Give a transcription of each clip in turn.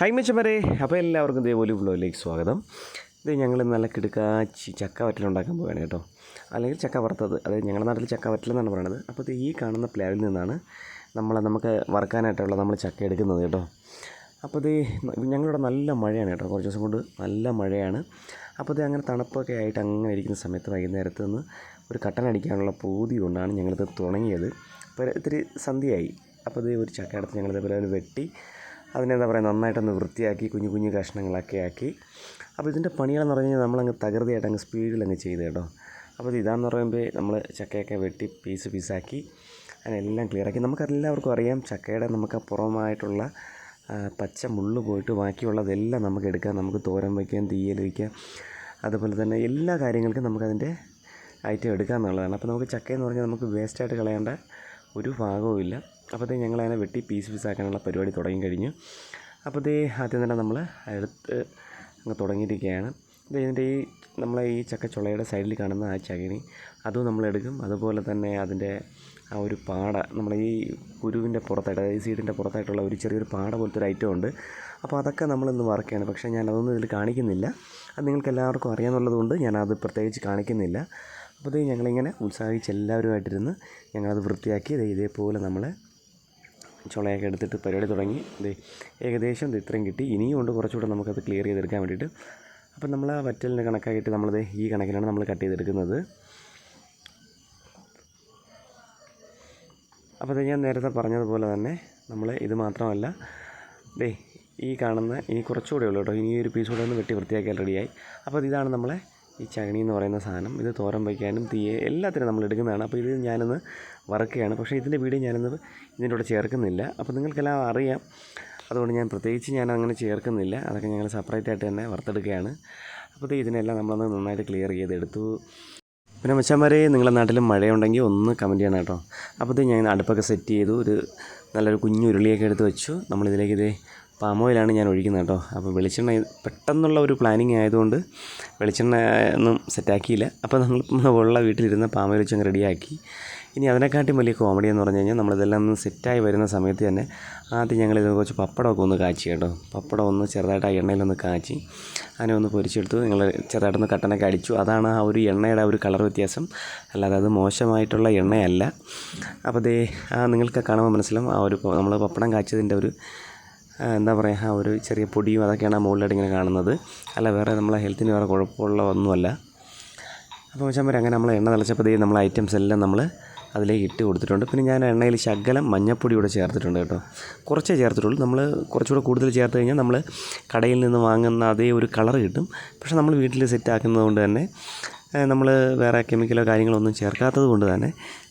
High മെച്ചമരെ അപ്പോൾ എല്ലാവർക്കും ഇതേപോലെ ബ്ലോഗിലേക്ക് സ്വാഗതം. ഇത് ഞങ്ങൾ നല്ല കിടുക്കാച്ചി ചക്ക വറ്റൽ ഉണ്ടാക്കാൻ പോവുകയാണ് കേട്ടോ. അല്ലെങ്കിൽ ചക്ക വറുത്തത് അതായത് ഞങ്ങളുടെ നാട്ടിൽ ചക്ക വറ്റലെന്നാണ് പറയുന്നത് അപ്പോൾ ഇത് ഈ കാണുന്ന പ്ലാവിൽ നിന്നാണ് നമ്മൾ നമുക്ക് വറുക്കാനായിട്ടുള്ള നമ്മൾ ചക്ക എടുക്കുന്നത് കേട്ടോ. അപ്പോൾ ഇത് ഞങ്ങളിവിടെ നല്ല മഴയാണ് കേട്ടോ. കുറച്ച് ദിവസം കൊണ്ട് നല്ല മഴയാണ്. അപ്പോൾ ഇത് അങ്ങനെ തണുപ്പൊക്കെ ആയിട്ട് അങ്ങനെ ഇരിക്കുന്ന സമയത്ത് വൈകുന്നേരത്ത് നിന്ന് ഒരു കട്ടൻ അടിക്കാനുള്ള പൂതി കൊണ്ടാണ് ഞങ്ങളിത് തുടങ്ങിയത്. അപ്പോൾ ഇത്തിരി സന്ധ്യയായി. അപ്പോൾ ഇത് ഒരു ചക്ക എടുത്ത് ഞങ്ങളിതേപോലെ വെട്ടി അതിനെന്താ പറയുക നന്നായിട്ടൊന്ന് വൃത്തിയാക്കി കുഞ്ഞു കുഞ്ഞു കഷ്ണങ്ങളൊക്കെ ആക്കി. അപ്പോൾ ഇതിന്റെ പണികളെന്ന് പറഞ്ഞു കഴിഞ്ഞാൽ നമ്മളങ്ങ് തകൃതിയായിട്ട് അങ്ങ് സ്പീഡിൽ അങ്ങ് ചെയ്ത് കേട്ടോ. അപ്പോൾ ഇത് ഇതാന്ന് പറയുമ്പോൾ നമ്മൾ ചക്കയൊക്കെ വെട്ടി പീസ് പീസാക്കി അതിനെല്ലാം ക്ലിയറാക്കി നമുക്കെല്ലാവർക്കും അറിയാം ചക്കയുടെ നമുക്ക് പുറമായിട്ടുള്ള പച്ച മുള്ളു പോയിട്ട് ബാക്കിയുള്ളതെല്ലാം നമുക്ക് എടുക്കാം. നമുക്ക് തോരൻ വയ്ക്കാം തീയൽ വയ്ക്കാം. അതുപോലെ തന്നെ എല്ലാ കാര്യങ്ങൾക്കും നമുക്കതിന്റെ ഐറ്റം എടുക്കാം എന്നുള്ളതാണ്. അപ്പോൾ നമുക്ക് ചക്കയെന്ന് പറഞ്ഞാൽ നമുക്ക് വേസ്റ്റായിട്ട് കളയേണ്ട ഒരു ഭാഗവും ഇല്ല അപ്പോഴത്തേക്ക് ഞങ്ങളതിനെ വെട്ടി പീസ് പീസാക്കാനുള്ള പരിപാടി തുടങ്ങി കഴിഞ്ഞു. അപ്പോഴത്തേ ആദ്യം തന്നെ നമ്മൾ എടുത്ത് അങ്ങ് തുടങ്ങിയിരിക്കുകയാണ്. ഇത് ഇതിന്റെ ഈ നമ്മളെ ഈ ചക്കച്ചുളയുടെ സൈഡിൽ കാണുന്ന ആ ചകിണി അതും നമ്മളെടുക്കും അതുപോലെ തന്നെ അതിന്റെ ആ ഒരു പാട നമ്മളെ ഈ കുരുവിന്റെ പുറത്തായിട്ട് അതായത് സീഡിന്റെ പുറത്തായിട്ടുള്ള ഒരു ചെറിയൊരു പാട പോലത്തെ ഒരു ഐറ്റം ഉണ്ട്. അപ്പോൾ അതൊക്കെ നമ്മളിന്ന് വറക്കുകയാണ് പക്ഷേ ഞാൻ അതൊന്നും ഇതിൽ കാണിക്കുന്നില്ല. അത് നിങ്ങൾക്ക് എല്ലാവർക്കും അറിയാമെന്നുള്ളതുകൊണ്ട് ഞാനത് പ്രത്യേകിച്ച് കാണിക്കുന്നില്ല. അപ്പോൾ ഞങ്ങളിങ്ങനെ ഉത്സാഹിച്ച് എല്ലാവരുമായിട്ടിരുന്ന് ഞങ്ങളത് വൃത്തിയാക്കി ഇതേപോലെ നമ്മൾ ചുളയൊക്കെ എടുത്തിട്ട് പരിപാടി തുടങ്ങി. ഇത് ഏകദേശം ഇത് ഇത്രയും കിട്ടി. ഇനിയും ഉണ്ട് കുറച്ചുകൂടെ നമുക്കത് ക്ലിയർ ചെയ്തെടുക്കാൻ വേണ്ടിയിട്ട്. അപ്പം നമ്മൾ ആ വറ്റലിന് കണക്കായിട്ട് നമ്മളത് ഈ കണക്കിലാണ് നമ്മൾ കട്ട് ചെയ്തെടുക്കുന്നത്. അപ്പോൾ അത് ഞാൻ നേരത്തെ പറഞ്ഞതുപോലെ തന്നെ നമ്മൾ ഇത് മാത്രമല്ല ദേ ഈ കാണുന്ന ഇനി കുറച്ചുകൂടെ ഉള്ളൂ കേട്ടോ. ഇനി ഒരു പീസ് കൂടെ ഒന്ന് വെട്ടി വൃത്തിയാക്കിയാൽ റെഡിയായി അപ്പോൾ ഇതാണ് നമ്മളെ ഈ ചകിണി എന്ന് പറയുന്ന സാധനം ഇത് തോരൻ വയ്ക്കാനും തീയെ എല്ലാത്തിനും നമ്മൾ എടുക്കുന്നതാണ്. അപ്പോൾ ഇത് ഞാനൊന്ന് വറക്കുകയാണ്. പക്ഷേ ഇതിന്റെ വീഡിയോ ഞാനൊന്ന് ഇതിന്റെ കൂടെ ചേർക്കുന്നില്ല. അപ്പോൾ നിങ്ങൾക്കെല്ലാം അറിയാം. അതുകൊണ്ട് ഞാൻ പ്രത്യേകിച്ച് ഞാൻ അങ്ങനെ ചേർക്കുന്നില്ല. അതൊക്കെ ഞങ്ങൾ സെപ്പറേറ്റ് ആയിട്ട് തന്നെ വറുത്തെടുക്കുകയാണ്. അപ്പോൾ ഇതിനെല്ലാം നമ്മളൊന്ന് നന്നായിട്ട് ക്ലിയർ ചെയ്തെടുത്തു. പിന്നെ മച്ചാന്മാരെ നിങ്ങളുടെ നാട്ടിലും മഴയുണ്ടെങ്കിൽ ഒന്ന് കമന്റ് ചെയ്യണം കേട്ടോ. അപ്പോൾ ഞാൻ അടുപ്പൊക്കെ സെറ്റ് ചെയ്തു. ഒരു നല്ലൊരു കുഞ്ഞു ഉരുളിയൊക്കെ എടുത്ത് വെച്ചു. നമ്മളിതിലേക്ക് ഇതേ പാം ഓയിലാണ് ഞാൻ ഒഴിക്കുന്നത് കേട്ടോ. അപ്പോൾ വെളിച്ചെണ്ണ പെട്ടെന്നുള്ള ഒരു പ്ലാനിങ് ആയതുകൊണ്ട് വെളിച്ചെണ്ണ ഒന്നും സെറ്റാക്കിയില്ല അപ്പോൾ നമ്മൾ ഉള്ള വീട്ടിലിരുന്ന പാം ഓയിൽ വെച്ചങ്ങ് റെഡിയാക്കി ഇനി അതിനെക്കാട്ടും വലിയ കോമഡി എന്ന് പറഞ്ഞു കഴിഞ്ഞാൽ നമ്മളിതെല്ലാം ഒന്ന് സെറ്റായി വരുന്ന സമയത്ത് തന്നെ ആദ്യം ഞങ്ങൾ ഇത് കുറച്ച് പപ്പടമൊക്കെ ഒന്ന് കാച്ചി കേട്ടോ. പപ്പടം ഒന്ന് ചെറുതായിട്ട് ആ എണ്ണയിലൊന്ന് കാച്ചി. അതിനെ ഒന്ന് പൊരിച്ചെടുത്തു. നിങ്ങൾ ചെറുതായിട്ടൊന്ന് കട്ടനൊക്കെ അടിച്ചു. അതാണ് ആ ഒരു എണ്ണയുടെ ഒരു കളർ വ്യത്യാസം. അല്ലാതെ അത് മോശമായിട്ടുള്ള എണ്ണയല്ല. അപ്പോൾ ദേ ആ നിങ്ങൾക്ക് കാണുമ്പോൾ മനസ്സിലാവും ആ ഒരു നമ്മൾ പപ്പടം കാച്ചതിന്റെ ഒരു എന്താ പറയുക ആ ഒരു ചെറിയ പൊടിയും അതൊക്കെയാണ് ആ മുകളിലായിട്ട് ഇങ്ങനെ കാണുന്നത്. അല്ല വേറെ നമ്മളെ ഹെൽത്തിന് വേറെ കുഴപ്പമുള്ള ഒന്നുമല്ല. അപ്പോൾ വെച്ചാൽ അങ്ങനെ നമ്മൾ എണ്ണ തിളച്ചപ്പോൾ നമ്മൾ ഐറ്റംസ് എല്ലാം നമ്മൾ അതിലേക്ക് ഇട്ട് കൊടുത്തിട്ടുണ്ട്. പിന്നെ ഞാൻ എണ്ണയിൽ ശകലം മഞ്ഞപ്പൊടി കൂടെ ചേർത്തിട്ടുണ്ട് കേട്ടോ. കുറച്ചേ ചേർത്തിട്ടുള്ളൂ. നമ്മൾ കുറച്ചുകൂടെ കൂടുതൽ ചേർത്ത് കഴിഞ്ഞാൽ നമ്മൾ കടയിൽ നിന്ന് വാങ്ങുന്ന അതേ ഒരു കളർ കിട്ടും. പക്ഷേ നമ്മൾ വീട്ടിൽ സെറ്റ് ആക്കുന്നത് കൊണ്ട് തന്നെ നമ്മൾ വേറെ കെമിക്കലോ കാര്യങ്ങളോ ഒന്നും ചേർക്കാത്തത് കൊണ്ട് തന്നെ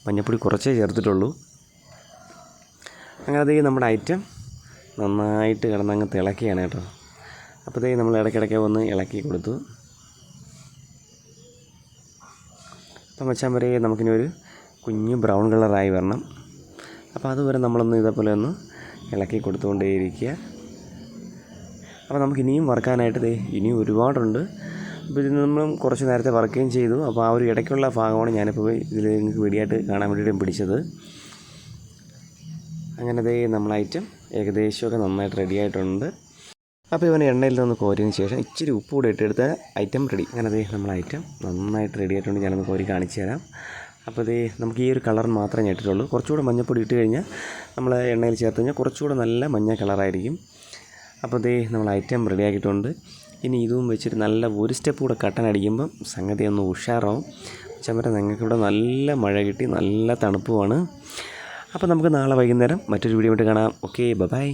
മഞ്ഞപ്പൊടി കുറച്ചേ ചേർത്തിട്ടുള്ളൂ. അങ്ങനെ അതേ നമ്മുടെ ഐറ്റം നന്നായിട്ട് കിടന്നങ്ങ് തിളക്കുകയാണ് കേട്ടോ. അപ്പോഴത്തേക്ക് നമ്മൾ ഇടയ്ക്കിടയ്ക്ക് ഒന്ന് ഇളക്കി കൊടുത്തു. അപ്പം വെച്ചാൽ വരെ നമുക്കിനി ഒരു കുഞ്ഞ് ബ്രൗൺ കളറായി വരണം. അപ്പോൾ അതുവരെ നമ്മളൊന്ന് ഇതേപോലെ ഒന്ന് ഇളക്കി കൊടുത്തുകൊണ്ടേയിരിക്കുക. അപ്പോൾ നമുക്ക് ഇനിയും വറുക്കാനായിട്ട് ദേ ഇനിയും ഒരുപാടുണ്ട്. അപ്പോൾ ഇത് നമ്മൾ കുറച്ച് നേരത്തെ വറുക്കുകയും ചെയ്തു. അപ്പോൾ ആ ഒരു ഇടയ്ക്കുള്ള ഭാഗമാണ് ഞാനിപ്പോൾ ഇതിൽ നിങ്ങൾക്ക് വെടിയായിട്ട് കാണാൻ വേണ്ടിയിട്ട് പിടിച്ചത്. അങ്ങനെ ദേ നമ്മൾ ഐറ്റം ഏകദേശമൊക്കെ നന്നായിട്ട് റെഡി ആയിട്ടുണ്ട് അപ്പോൾ ഇവനെ എണ്ണയിൽ നിന്ന് കോരിയതിന് ശേഷം ഇച്ചിരി ഉപ്പ് കൂടെ ഇട്ടെടുത്ത ഐറ്റം റെഡി. അങ്ങനെ ദേ നമ്മൾ ഐറ്റം നന്നായിട്ട് റെഡി ആയിട്ടുണ്ട് ഞാനൊന്ന് കോരി കാണിച്ചു തരാം. അപ്പോൾ ദേ നമുക്ക് ഈ ഒരു കളർ മാത്രമേ ഞാൻ ഇട്ടിട്ടുള്ളൂ. കുറച്ചുകൂടെ മഞ്ഞപ്പൊടി ഇട്ട് കഴിഞ്ഞാൽ നമ്മൾ എണ്ണയിൽ ചേർത്ത് കഴിഞ്ഞാൽ കുറച്ചുകൂടെ നല്ല മഞ്ഞ കളറായിരിക്കും. അപ്പോൾ ദേ നമ്മൾ ഐറ്റം റെഡി ആക്കിയിട്ടുണ്ട് ഇനി ഇതും വെച്ചിട്ട് നല്ല ഒരു സ്റ്റെപ്പ് കൂടെ കട്ടൻ അടിക്കുമ്പം സംഗതി ഒന്ന് ഉഷാറാവും. ചമര ഞങ്ങൾക്കിവിടെ നല്ല മഴ കിട്ടി നല്ല തണുപ്പുമാണ്. അപ്പോൾ നമുക്ക് നാളെ വൈകുന്നേരം മറ്റൊരു വീഡിയോ ആയിട്ട് കാണാം. Okay bye